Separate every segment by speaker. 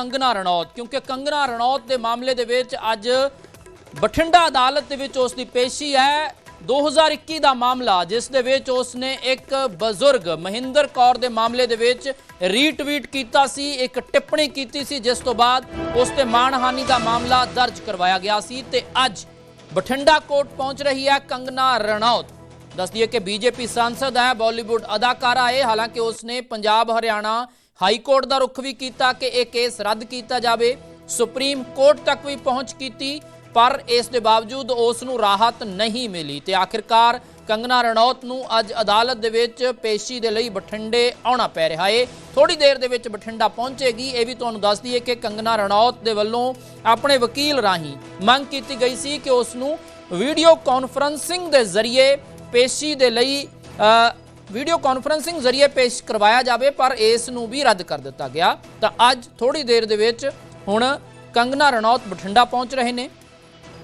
Speaker 1: ਕੰਗਨਾ ਰਣੌਤ, ਕਿਉਂਕਿ ਕੰਗਨਾ ਰਣੌਤ ਦੇ ਮਾਮਲੇ ਦੇ ਵਿੱਚ ਅੱਜ ਬਠਿੰਡਾ ਅਦਾਲਤ ਦੇ ਵਿੱਚ ਉਸ ਦੀ ਪੇਸ਼ੀ ਹੈ। 2021 ਦਾ ਮਾਮਲਾ, ਜਿਸ ਦੇ ਵਿੱਚ ਉਸ ਨੇ ਇੱਕ ਬਜ਼ੁਰਗ ਮਹਿੰਦਰ ਕੌਰ ਦੇ ਮਾਮਲੇ ਦੇ ਵਿੱਚ ਰੀਟਵੀਟ ਕੀਤਾ ਸੀ, ਇੱਕ ਟਿੱਪਣੀ ਕੀਤੀ ਸੀ, ਜਿਸ ਤੋਂ ਬਾਅਦ ਉਸ ਤੇ ਮਾਣਹਾਨੀ ਦਾ ਮਾਮਲਾ ਦਰਜ ਕਰਵਾਇਆ ਗਿਆ ਸੀ ਤੇ ਅੱਜ ਬਠਿੰਡਾ ਕੋਰਟ ਪਹੁੰਚ ਰਹੀ ਹੈ ਕੰਗਨਾ ਰਣੌਤ। ਦੱਸਦੀ ਹੈ ਕਿ ਬੀਜੇਪੀ ਸੰਸਦ ਹੈ, ਬਾਲੀਵੁੱਡ ਅਦਾਕਾਰਾ ਹੈ, ਹਾਲਾਂਕਿ ਉਸ ਨੇ ਪੰਜਾਬ, ਹਰਿਆਣਾ ਹਾਈ ਕੋਰਟ ਦਾ ਰੁਖ ਵੀ ਕੀਤਾ ਕਿ ਇਹ ਕੇਸ ਰੱਦ ਕੀਤਾ ਜਾਵੇ। ਸੁਪਰੀਮ ਕੋਰਟ ਤੱਕ ਵੀ ਪਹੁੰਚ ਕੀਤੀ, ਪਰ ਇਸ ਦੇ ਬਾਵਜੂਦ ਉਸ ਨੂੰ ਰਾਹਤ ਨਹੀਂ ਮਿਲੀ ਤੇ ਆਖਿਰਕਾਰ ਕੰਗਨਾ ਰਣੌਤ ਨੂੰ ਅੱਜ ਅਦਾਲਤ ਦੇ ਵਿੱਚ ਪੇਸ਼ੀ ਦੇ ਲਈ ਬਠਿੰਡੇ ਆਉਣਾ ਪੈ ਰਿਹਾ ਏ। ਥੋੜੀ ਦੇਰ ਦੇ ਵਿੱਚ ਬਠਿੰਡਾ ਪਹੁੰਚੇਗੀ। ਇਹ ਵੀ ਤੁਹਾਨੂੰ ਦੱਸ ਦਈਏ ਕਿ ਕੰਗਨਾ ਰਣੌਤ ਦੇ ਵੱਲੋਂ ਆਪਣੇ ਵਕੀਲ ਰਾਹੀਂ ਮੰਗ ਕੀਤੀ ਗਈ ਸੀ ਕਿ ਉਸ ਨੂੰ ਵੀਡੀਓ ਕਾਨਫਰੰਸਿੰਗ ਦੇ ਜ਼ਰੀਏ ਪੇਸ਼ੀ ਦੇ ਲਈ ਵੀਡੀਓ ਕਾਨਫਰੰਸਿੰਗ ਜ਼ਰੀਏ ਪੇਸ਼ ਕਰਵਾਇਆ ਜਾਵੇ ਪਰ ਇਸ ਨੂੰ ਵੀ ਰੱਦ ਕਰ ਦਿੱਤਾ ਗਿਆ। ਤਾਂ ਅੱਜ ਥੋੜੀ ਦੇਰ ਦੇ ਵਿੱਚ ਹੁਣ ਕੰਗਨਾ ਰਣੌਤ ਬਠਿੰਡਾ ਪਹੁੰਚ ਰਹੇ ਨੇ।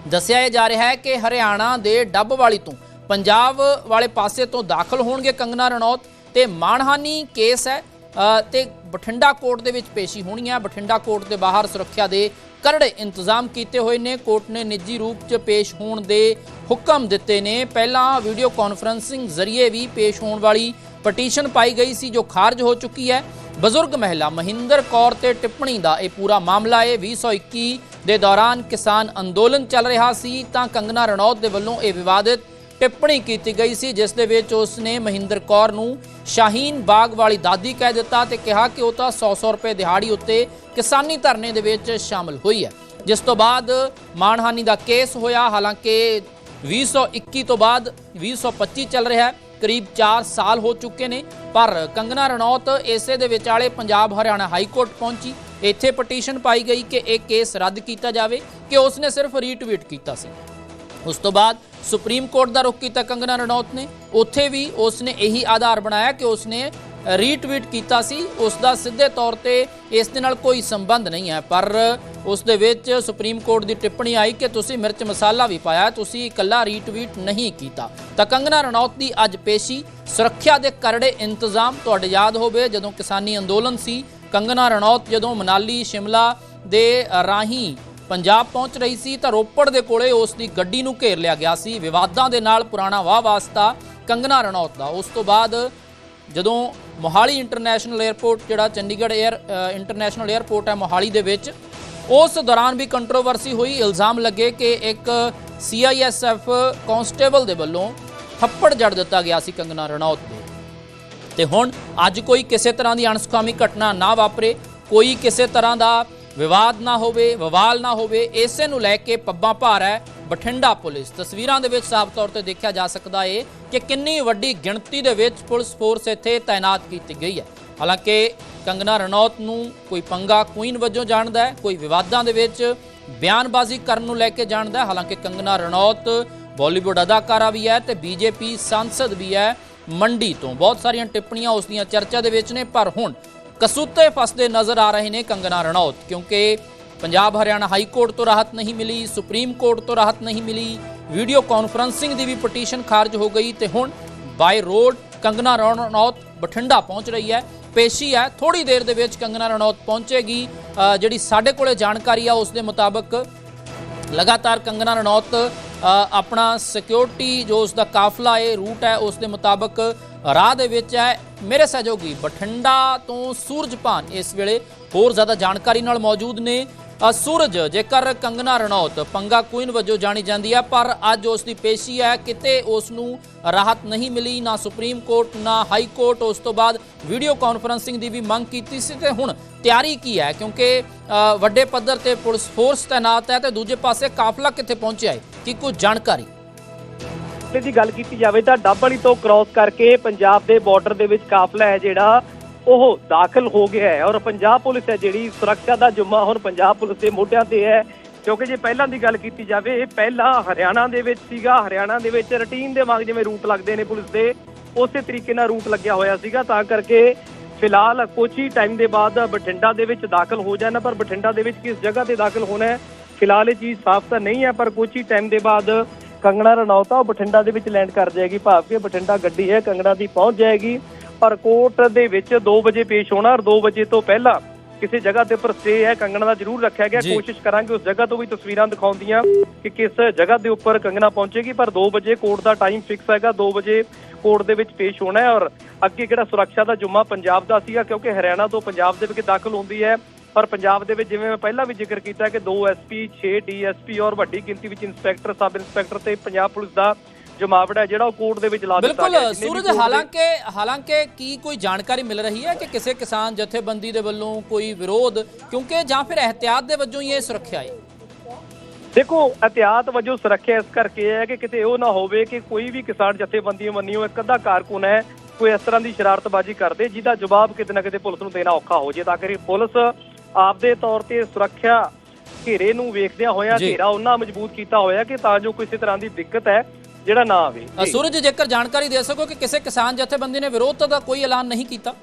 Speaker 1: ਦੱਸਿਆ ਇਹ ਜਾ ਰਿਹਾ ਹੈ ਕਿ ਹਰਿਆਣਾ ਦੇ ਡੱਬ ਵਾਲੀ ਤੋਂ ਪੰਜਾਬ ਵਾਲੇ ਪਾਸੇ ਤੋਂ ਦਾਖਲ ਹੋਣਗੇ ਕੰਗਨਾ ਰਣੌਤ ਤੇ ਮਾਣਹਾਨੀ ਕੇਸ ਹੈ। ਅ, ਤੇ ਬਠਿੰਡਾ ਕੋਰਟ ਦੇ ਵਿੱਚ ਪੇਸ਼ੀ ਹੋਣੀ ਹੈ ਬਠਿੰਡਾ ਕੋਰਟ ਦੇ ਬਾਹਰ ਸੁਰੱਖਿਆ ਦੇ ਕਰੜੇ ਇੰਤਜ਼ਾਮ ਕੀਤੇ ਹੋਏ ਨੇ। ਕੋਰਟ ਨੇ ਨਿੱਜੀ ਰੂਪ 'ਚ ਪੇਸ਼ ਹੋਣ ਦੇ ਹੁਕਮ ਦਿੱਤੇ ਨੇ। ਪਹਿਲਾਂ ਵੀਡੀਓ ਕਾਨਫਰੰਸਿੰਗ ਜ਼ਰੀਏ ਵੀ ਪੇਸ਼ ਹੋਣ ਵਾਲੀ ਪਟੀਸ਼ਨ ਪਾਈ ਗਈ ਸੀ, ਜੋ ਖਾਰਜ ਹੋ ਚੁੱਕੀ ਹੈ। ਬਜ਼ੁਰਗ ਮਹਿਲਾ ਮਹਿੰਦਰ ਕੌਰ ਤੇ ਟਿੱਪਣੀ ਦਾ ਇਹ ਪੂਰਾ ਮਾਮਲਾ ਹੈ। 2021 ਦੇ ਦੌਰਾਨ ਕਿਸਾਨ ਅੰਦੋਲਨ ਚੱਲ ਰਿਹਾ ਸੀ, ਤਾਂ ਕੰਗਨਾ ਰਣੌਤ ਦੇ ਵੱਲੋਂ ਇਹ ਵਿਵਾਦਿਤ ਟਿੱਪਣੀ ਕੀਤੀ ਗਈ ਸੀ, ਜਿਸ ਦੇ ਵਿੱਚ ਉਸ ਨੇ ਮਹਿੰਦਰ ਕੌਰ ਨੂੰ ਸ਼ਾਹੀਨ ਬਾਗ ਵਾਲੀ ਦਾਦੀ ਕਹਿ ਦਿੱਤਾ ਤੇ ਕਿਹਾ ਕਿ ਉਹ ਤਾਂ 100-100 ਰੁਪਏ ਦਿਹਾੜੀ ਉੱਤੇ ਕਿਸਾਨੀ ਧਰਨੇ ਦੇ ਵਿੱਚ ਸ਼ਾਮਲ ਹੋਈ ਹੈ। ਜਿਸ ਤੋਂ ਬਾਅਦ ਮਾਣਹਾਨੀ ਦਾ ਕੇਸ ਹੋਇਆ। ਹਾਲਾਂਕਿ 2021 ਤੋਂ ਬਾਅਦ 2025 ਚੱਲ ਰਿਹਾ ਹੈ। ਕਰੀਬ 4 ਸਾਲ ਹੋ ਚੁੱਕੇ ਨੇ, ਪਰ ਕੰਗਨਾ ਰਣੌਤ ਇਸੇ ਦੇ ਵਿਚਾਲੇ ਪੰਜਾਬ ਹਰਿਆਣਾ ਹਾਈ ਕੋਰਟ ਪਹੁੰਚੀ। ਇੱਥੇ ਪਟੀਸ਼ਨ ਪਾਈ ਗਈ ਕਿ ਇਹ ਕੇਸ ਰੱਦ ਕੀਤਾ ਜਾਵੇ, ਕਿ ਉਸਨੇ ਸਿਰਫ ਰੀਟਵੀਟ ਕੀਤਾ ਸੀ। ਉਸ ਤੋਂ ਬਾਅਦ ਸੁਪਰੀਮ ਕੋਰਟ ਦਾ ਰੁਖ ਕੀਤਾ ਕੰਗਨਾ ਰਣੌਤ ਨੇ। ਉੱਥੇ ਵੀ ਉਸ ਨੇ ਇਹੀ ਆਧਾਰ ਬਣਾਇਆ ਕਿ ਉਸ ਨੇ ਰੀਟਵੀਟ ਕੀਤਾ ਸੀ। ਉਸ ਦਾ ਸਿੱਧੇ ਤੌਰ ਤੇ ਇਸ ਦੇ ਨਾਲ ਕੋਈ ਸੰਬੰਧ ਨਹੀਂ ਹੈ। ਪਰ ਉਸ ਦੇ ਵਿੱਚ ਸੁਪਰੀਮ ਕੋਰਟ ਦੀ ਟਿੱਪਣੀ ਆਈ ਕਿ ਤੁਸੀਂ ਮਿਰਚ ਮਸਾਲਾ ਵੀ ਪਾਇਆ, ਤੁਸੀਂ ਇਕੱਲਾ ਰੀਟਵੀਟ ਨਹੀਂ ਕੀਤਾ। ਤਾਂ ਕੰਗਨਾ ਰਣੌਤ ਦੀ ਅੱਜ ਪੇਸ਼ੀ ਸੁਰੱਖਿਆ ਦੇ ਕਰੜੇ ਇੰਤਜ਼ਾਮ ਤੁਹਾਡੇ ਯਾਦ ਹੋਵੇ। ਜਦੋਂ ਕਿਸਾਨੀ ਅੰਦੋਲਨ ਸੀ, ਕੰਗਨਾ ਰਣੌਤ ਜਦੋਂ ਮਨਾਲੀ, ਸ਼ਿਮਲਾ ਦੇ ਰਾਹੀਂ ਪੰਜਾਬ ਪਹੁੰਚ ਰਹੀ ਸੀ ਤਾਂ ਰੋਪੜ ਦੇ ਕੋਲੇ ਉਸ ਦੀ ਗੱਡੀ ਨੂੰ ਘੇਰ ਲਿਆ ਗਿਆ ਸੀ। ਵਿਵਾਦਾਂ ਦੇ ਨਾਲ ਪੁਰਾਣਾ ਵਾਹ ਵਾਸਤਾ ਕੰਗਨਾ ਰਣੌਤ ਦਾ। ਉਸ ਤੋਂ ਬਾਅਦ ਜਦੋਂ ਮੋਹਾਲੀ ਇੰਟਰਨੈਸ਼ਨਲ 에ਅਰਪੋਰਟ ਜਿਹੜਾ ਚੰਡੀਗੜ੍ਹ 에ਅਰ ਇੰਟਰਨੈਸ਼ਨਲ 에ਅਰਪੋਰਟ ਹੈ ਮੋਹਾਲੀ ਦੇ ਵਿੱਚ, ਉਸ ਦੌਰਾਨ ਵੀ ਕੰਟਰੋਵਰਸੀ ਹੋਈ। ਇਲਜ਼ਾਮ ਲੱਗੇ ਕਿ ਇੱਕ ਸੀਆਈਐਸਐਫ ਕਾਂਸਟੇਬਲ ਦੇ ਵੱਲੋਂ ਥੱਪੜ ਜੜ ਦਿੱਤਾ ਗਿਆ ਸੀ ਕੰਗਨਾ ਰਣੌਤ ਦੇ। ਤੇ ਹੁਣ ਅੱਜ ਕੋਈ ਕਿਸੇ ਤਰ੍ਹਾਂ ਦੀ ਅਣਸੁਖਾਮੀ ਘਟਨਾ ਨਾ ਵਾਪਰੇ, ਕੋਈ ਕਿਸੇ ਤਰ੍ਹਾਂ ਦਾ ਵਿਵਾਦ ਨਾ ਹੋਵੇ, ਵਿਵਾਲ ਨਾ ਹੋਵੇ, ਇਸੇ ਨੂੰ ਲੈ ਕੇ ਪੱਬਾਂ ਭਾਰ ਹੈ ਬਠਿੰਡਾ ਪੁਲਿਸ। ਤਸਵੀਰਾਂ ਦੇ ਵਿੱਚ ਸਾਫ਼ ਤੌਰ ਤੇ ਦੇਖਿਆ ਜਾ ਸਕਦਾ ਏ ਕਿ ਕਿੰਨੀ ਵੱਡੀ ਗਿਣਤੀ ਦੇ ਵਿੱਚ ਪੁਲਿਸ ਫੋਰਸ ਇੱਥੇ ਤਾਇਨਾਤ ਕੀਤੀ ਗਈ ਹੈ। ਹਾਲਾਂਕਿ ਕੰਗਨਾ ਰਣੌਤ ਨੂੰ ਕੋਈ ਪੰਗਾ ਕੁਈਨ ਵਜੋਂ ਜਾਣਦਾ ਹੈ, ਕੋਈ ਵਿਵਾਦਾਂ ਦੇ ਵਿੱਚ ਬਿਆਨਬਾਜ਼ੀ ਕਰਨ ਨੂੰ ਲੈ ਕੇ ਜਾਣਦਾ ਹੈ। ਹਾਲਾਂਕਿ ਕੰਗਨਾ ਰਣੌਤ ਬਾਲੀਵੁੱਡ ਅਦਾਕਾਰਾ ਵੀ ਹੈ ਤੇ ਬੀਜੇਪੀ ਸੰਸਦ ਵੀ ਹੈ ਮੰਡੀ ਤੋਂ। ਬਹੁਤ ਸਾਰੀਆਂ ਟਿੱਪਣੀਆਂ ਉਸ ਦੀਆਂ ਚਰਚਾ ਦੇ ਵਿੱਚ ਨੇ, ਪਰ ਹੁਣ ਕਸੂਤੇ ਫਸਦੇ ਨਜ਼ਰ ਆ ਰਹੇ ਨੇ ਕੰਗਨਾ ਰਣੌਤ, ਕਿਉਂਕਿ ਪੰਜਾਬ ਹਰਿਆਣਾ ਹਾਈ ਕੋਰਟ ਤੋਂ ਰਾਹਤ ਨਹੀਂ ਮਿਲੀ, ਸੁਪਰੀਮ ਕੋਰਟ ਤੋਂ ਰਾਹਤ ਨਹੀਂ ਮਿਲੀ, ਵੀਡੀਓ ਕਾਨਫਰੰਸਿੰਗ ਦੀ ਵੀ ਪਟੀਸ਼ਨ ਖਾਰਜ ਹੋ ਗਈ ਤੇ ਹੁਣ ਬਾਈ ਰੋਡ ਕੰਗਨਾ ਰਣੌਤ ਬਠਿੰਡਾ ਪਹੁੰਚ ਰਹੀ ਹੈ। ਪੇਸ਼ੀ ਹੈ ਥੋੜੀ ਦੇਰ ਦੇ ਵਿੱਚ ਕੰਗਨਾ ਰਣੌਤ ਪਹੁੰਚੇਗੀ। ਜਿਹੜੀ ਸਾਡੇ ਕੋਲੇ ਜਾਣਕਾਰੀ ਆ, ਉਸ ਦੇ ਮੁਤਾਬਕ ਲਗਾਤਾਰ ਕੰਗਨਾ ਰਣੌਤ ਆਪਣਾ ਸਿਕਿਉਰਿਟੀ ਜੋ ਉਸ ਦਾ ਕਾਫਲਾ ਹੈ ਰੂਟ ਹੈ ਉਸ ਦੇ ਮੁਤਾਬਕ ਰਾਹ ਦੇ ਵਿੱਚ ਹੈ। ਮੇਰੇ ਸਹਿਯੋਗੀ ਬਠਿੰਡਾ ਤੋਂ ਸੂਰਜਪਾਨ ਇਸ ਵੇਲੇ ਹੋਰ ਜ਼ਿਆਦਾ ਜਾਣਕਾਰੀ ਨਾਲ ਮੌਜੂਦ ਨੇ। ਸੂਰਜ, ਜੇਕਰ ਕੰਗਨਾ ਰਣੌਤ ਪੰਗਾ ਕੁਇਨ ਵਜੋਂ ਜਾਣੀ ਜਾਂਦੀ ਹੈ, ਪਰ ਅੱਜ ਉਸ ਦੀ ਪੇਸ਼ੀ ਹੈ, ਕਿਤੇ ਉਸ ਨੂੰ ਰਾਹਤ ਨਹੀਂ ਮਿਲੀ, ਨਾ ਸੁਪਰੀਮ ਕੋਰਟ, ਨਾ ਹਾਈ ਕੋਰਟ। ਉਸ ਤੋਂ ਬਾਅਦ ਵੀਡੀਓ ਕਾਨਫਰੰਸਿੰਗ ਦੀ ਵੀ ਮੰਗ ਕੀਤੀ ਸੀ ਤੇ ਹੁਣ ਤਿਆਰੀ ਕੀ ਹੈ, ਕਿਉਂਕਿ ਵੱਡੇ ਪੱਧਰ ਤੇ ਪੁਲਿਸ ਫੋਰਸ ਤਾਇਨਾਤ ਹੈ ਤੇ ਦੂਜੇ ਪਾਸੇ ਕਾਫਲਾ ਕਿੱਥੇ ਪਹੁੰਚਿਆ ਹੈ? ਕੀ ਕੁਝ ਜਾਣਕਾਰੀ।
Speaker 2: ਤੇ ਦੀ ਗੱਲ ਕੀਤੀ ਜਾਵੇ ਤਾਂ ਡੱਬਲੀ ਤੋਂ ਕ੍ਰਾਸ ਕਰਕੇ ਪੰਜਾਬ ਦੇ ਬਾਰਡਰ ਦੇ ਵਿੱਚ ਕਾਫਲਾ ਹੈ ਜਿਹੜਾ, ਉਹ ਦਾਖਲ ਹੋ ਗਿਆ ਹੈ ਔਰ ਪੰਜਾਬ ਪੁਲਿਸ ਹੈ ਜਿਹੜੀ ਸੁਰੱਖਿਆ ਦਾ ਜ਼ਿੰਮਾ ਹੁਣ ਪੰਜਾਬ ਪੁਲਿਸ ਦੇ ਮੋਢਿਆਂ ਤੇ ਹੈ। ਕਿਉਂਕਿ ਜੇ ਪਹਿਲਾਂ ਦੀ ਗੱਲ ਕੀਤੀ ਜਾਵੇ ਇਹ ਪਹਿਲਾਂ ਹਰਿਆਣਾ ਦੇ ਵਿੱਚ ਸੀਗਾ, ਹਰਿਆਣਾ ਦੇ ਵਿੱਚ ਰੁਟੀਨ ਦੇ ਵਾਂਗ ਜਿਵੇਂ ਰੂਟ ਲੱਗਦੇ ਨੇ ਪੁਲਿਸ ਦੇ, ਉਸੇ ਤਰੀਕੇ ਨਾਲ ਰੂਟ ਲੱਗਿਆ ਹੋਇਆ ਸੀਗਾ, ਤਾਂ ਕਰਕੇ ਫਿਲਹਾਲ ਕੁਛ ਹੀ ਟਾਈਮ ਦੇ ਬਾਅਦ ਬਠਿੰਡਾ ਦੇ ਵਿੱਚ ਦਾਖਲ ਹੋ ਜਾਣਾ, ਪਰ ਬਠਿੰਡਾ ਦੇ ਵਿੱਚ ਕਿਸ ਜਗ੍ਹਾ ਤੇ ਦਾਖਲ ਹੋਣਾ ਹੈ ਫਿਲਹਾਲ ਇਹ ਚੀਜ਼ ਸਾਫ਼ ਤਾਂ ਨਹੀਂ ਹੈ ਪਰ ਕੁਛ ਹੀ ਟਾਈਮ ਦੇ ਬਾਅਦ ਕੰਗਣਾ ਰਣੌਤ ਆ ਉਹ ਬਠਿੰਡਾ ਦੇ ਵਿੱਚ ਲੈਂਡ ਕਰ ਜਾਏਗੀ। ਭਾਵ ਕਿ ਬਠਿੰਡਾ ਗੱਡੀ ਹੈ ਕੰਗਣਾ ਦੀ ਪਹੁੰਚ ਜਾਏਗੀ। ਪਰ ਕੋਰਟ ਦੇ ਵਿੱਚ 2 ਵਜੇ ਪੇਸ਼ ਹੋਣਾ ਔਰ 2 ਵਜੇ ਤੋਂ ਪਹਿਲਾਂ ਕਿਸੇ ਜਗ੍ਹਾ ਦੇ ਉੱਪਰ ਸਟੇ ਹੈ ਕੰਗਣਾ ਦਾ ਜ਼ਰੂਰ ਰੱਖਿਆ ਗਿਆ। ਕੋਸ਼ਿਸ਼ ਕਰਾਂਗੇ ਉਸ ਜਗ੍ਹਾ ਤੋਂ ਵੀ ਤਸਵੀਰਾਂ ਦਿਖਾਉਂਦੀਆਂ ਕਿ ਕਿਸ ਜਗ੍ਹਾ ਦੇ ਉੱਪਰ ਕੰਗਣਾ ਪਹੁੰਚੇਗੀ ਪਰ 2 ਵਜੇ ਕੋਰਟ ਦਾ ਟਾਈਮ ਫਿਕਸ ਹੈਗਾ। 2 ਵਜੇ ਕੋਰਟ ਦੇ ਵਿੱਚ ਪੇਸ਼ ਹੋਣਾ ਹੈ ਔਰ ਅੱਗੇ ਕਿਹੜਾ ਸੁਰੱਖਿਆ ਦਾ ਜੁਮਾ ਪੰਜਾਬ ਦਾ ਸੀਗਾ ਕਿਉਂਕਿ ਹਰਿਆਣਾ ਤੋਂ ਪੰਜਾਬ ਦੇ ਵਿੱਚ ਦਾਖਲ ਹੁੰਦੀ ਹੈ। ਪਰ ਪੰਜਾਬ ਦੇ ਵਿੱਚ ਜਿਵੇਂ ਮੈਂ ਪਹਿਲਾਂ ਵੀ ਜ਼ਿਕਰ ਕੀਤਾ ਕਿ 2 ਐਸਪੀ 6 ਡੀਐਸਪੀ ਔਰ ਵੱਡੀ ਗਿਣਤੀ ਵਿੱਚ ਇੰਸਪੈਕਟਰ ਸਬ ਇੰਸਪੈਕਟਰ ਤੇ ਪੰਜਾਬ ਪੁਲਿਸ ਦਾ ਜਮਾਵੜਾ ਜਿਹੜਾ ਉਹ ਕੋਰਟ ਦੇ ਵਿੱਚ ਲਾ ਦਿੱਤਾ
Speaker 1: ਬਿਲਕੁਲ
Speaker 2: ਗਿਆ ਵੀ
Speaker 1: ਸੂਰਜ ਹਾਲਾਂਕਿ ਹਾਲਾਂਕਿ ਕੀ ਕੋਈ ਜਾਣਕਾਰੀ ਮਿਲ ਰਹੀ ਹੈ ਕਿ ਕਿਸੇ ਕਿਸਾਨ ਜਥੇਬੰਦੀ ਦੇ ਵੱਲੋਂ ਕੋਈ ਵਿਰੋਧ ਕਿਉਂਕਿ ਜਾਂ ਫਿਰ ਇਹਤਿਆਤ ਦੇ ਵਜੋਂ ਹੀ ਇਹ ਸੁਰੱਖਿਆ ਹੈ?
Speaker 2: ਦੇਖੋ ਇhtiyਾਤ ਵਜੋਂ ਸੁਰੱਖਿਆ ਇਸ ਕਰਕੇ ਹੈ ਕਿ ਕਿਤੇ ਉਹ ਨਾ ਹੋਵੇ ਕਿ ਕੋਈ ਵੀ ਕਿਸਾਨ ਜਥੇਬੰਦੀਆਂ ਮੰਨਿਓ ਇੱਕ ਅੱਧਾ ਕਾਰਕੁਨ ਹੈ ਕੋਈ ਇਸ ਤਰ੍ਹਾਂ ਦੀ ਸ਼ਰਾਰਤਬਾਜ਼ੀ ਕਰਦੇ ਜਿਹਦਾ ਜਵਾਬ ਕਿਤੇ ਨਾ ਕਿਤੇ ਪੁਲਿਸ ਨੂੰ ਦੇਣਾ ਔਖਾ ਹੋ ਜੇ ਤਾਂ ਕਿ ਪੁਲਿਸ ਆਪਦੇ ਤੌਰ ਤੇ ਸੁਰੱਖਿਆ ਘੇਰੇ ਨੂੰ ਵੇਖਦਿਆਂ ਹੋਇਆਂ। ਘੇਰਾ ਉਹਨਾਂ ਮਜ਼ਬੂਤ ਕੀਤਾ ਹੋਇਆ ਕਿ ਤਾਂ ਜੋ ਕਿਸੇ ਤਰ੍ਹਾਂ ਦੀ ਦਿੱਕਤ ਹੈ ਜਿਹੜਾ ਨਾ ਆਵੇ।
Speaker 1: ਸੂਰਜ ਜੇਕਰ ਜਾਣਕਾਰੀ ਦੇ ਸਕੋ ਕਿ ਕਿਸੇ ਕਿਸਾਨ ਜਥੇਬੰਦੀ ਨੇ ਵਿਰੋਧ ਦਾ ਕੋਈ ਐਲਾਨ ਨਹੀਂ ਕੀਤਾ